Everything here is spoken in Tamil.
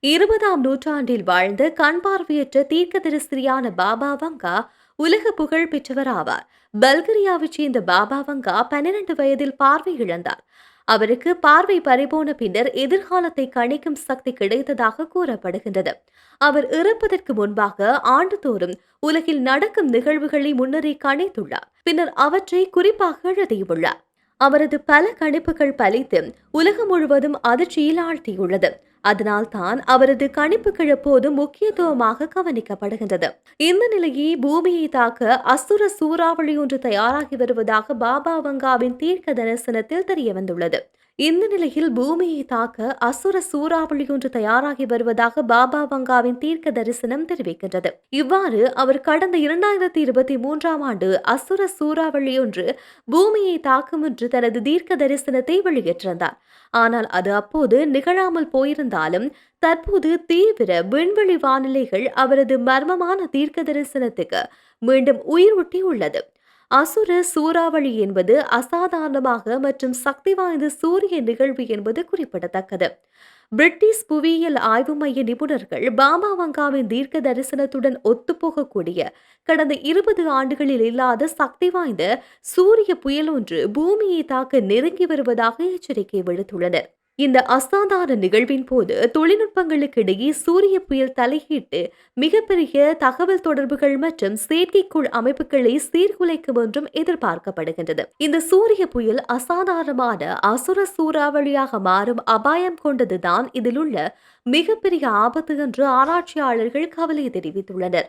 இருபதாம் நூற்றாண்டில் வாழ்ந்த கண் பார்வையற்ற தீர்க்கதரிசியான பாபா வங்கா உலக புகழ் பெற்றவர் ஆவார். பல்கரியாவைச் சேர்ந்த பாபா வங்கா பன்னிரண்டு வயதில் பார்வை இழந்தார். அவருக்கு பார்வை பறிபோன பின்னர் எதிர்காலத்தை கணிக்கும் சக்தி கிடைத்ததாக கூறப்படுகின்றது. அவர் இறப்பதற்கு முன்பாக ஆண்டுதோறும் உலகில் நடக்கும் நிகழ்வுகளை முன்னரே கணித்துள்ளார். பின்னர் அவற்றை குறிப்பாக எழுதியுள்ளார். அவரது பல கணிப்புகள் பலித்து உலகம் முழுவதும் அதிர்ச்சியில் ஆழ்த்தியுள்ளது. அதனால் தான் அவரது கணிப்புகள் எப்போதும் முக்கியத்துவமாக கவனிக்கப்படுகின்றது. இந்த நிலையை பூமியை தாக்க அசுர சூறாவளி ஒன்று தயாராகி வருவதாக பாபா வங்காவின் தீர்க்க தரிசனத்தில் தெரிய வந்துள்ளது இந்த நிலையில் பூமியை தாக்க அசுர சூறாவளி ஒன்று தயாராகி வருவதாக பாபா வங்காவின் தீர்க்க தரிசனம் தெரிவிக்கின்றது. இவ்வாறு அவர் கடந்த இரண்டாயிரத்தி இருபத்தி மூன்றாம் ஆண்டு அசுர சூறாவளி ஒன்று பூமியை தாக்கும் என்று தனது தீர்க்க தரிசனத்தை வெளியிட்டிருந்தார். ஆனால் அது அப்போது நிகழாமல் போயிருந்தாலும் தற்போது தீவிர விண்வெளி வானிலைகள் அவரது மர்மமான தீர்க்க தரிசனத்துக்கு மீண்டும் உயிரூட்டி உள்ளது அசுர சூறாவளி என்பது அசாதாரணமாக மற்றும் சக்தி வாய்ந்த சூரிய நிகழ்வு என்பது குறிப்பிடத்தக்கது. பிரிட்டிஷ் புவியியல் ஆய்வு மைய நிபுணர்கள் பாமா வங்காவின் தீர்க்க தரிசனத்துடன் ஒத்துப்போகக்கூடிய கடந்த இருபது ஆண்டுகளில் இல்லாத சக்தி வாய்ந்த சூரிய புயல் ஒன்று பூமியை தாக்க நெருங்கி வருவதாக எச்சரிக்கை விடுத்துள்ளனர். இந்த அசாதாரண நிகழ்வின் போது தொழில்நுட்பங்களுக்கு இடையே சூரிய புயல் தலையிட்டு மிகப்பெரிய தகவல் தொடர்புகள் மற்றும் செயற்கைக்கோள் அமைப்புகளை சீர்குலைக்கும் என்றும் எதிர்பார்க்கப்படுகின்றது. இந்த சூரிய புயல் அசாதாரணமான அசுர சூறாவளியாக மாறும் அபாயம் கொண்டதுதான் இதில் உள்ள மிகப்பெரிய ஆபத்து என்று ஆராய்ச்சியாளர்கள் கவலை தெரிவித்துள்ளனர்.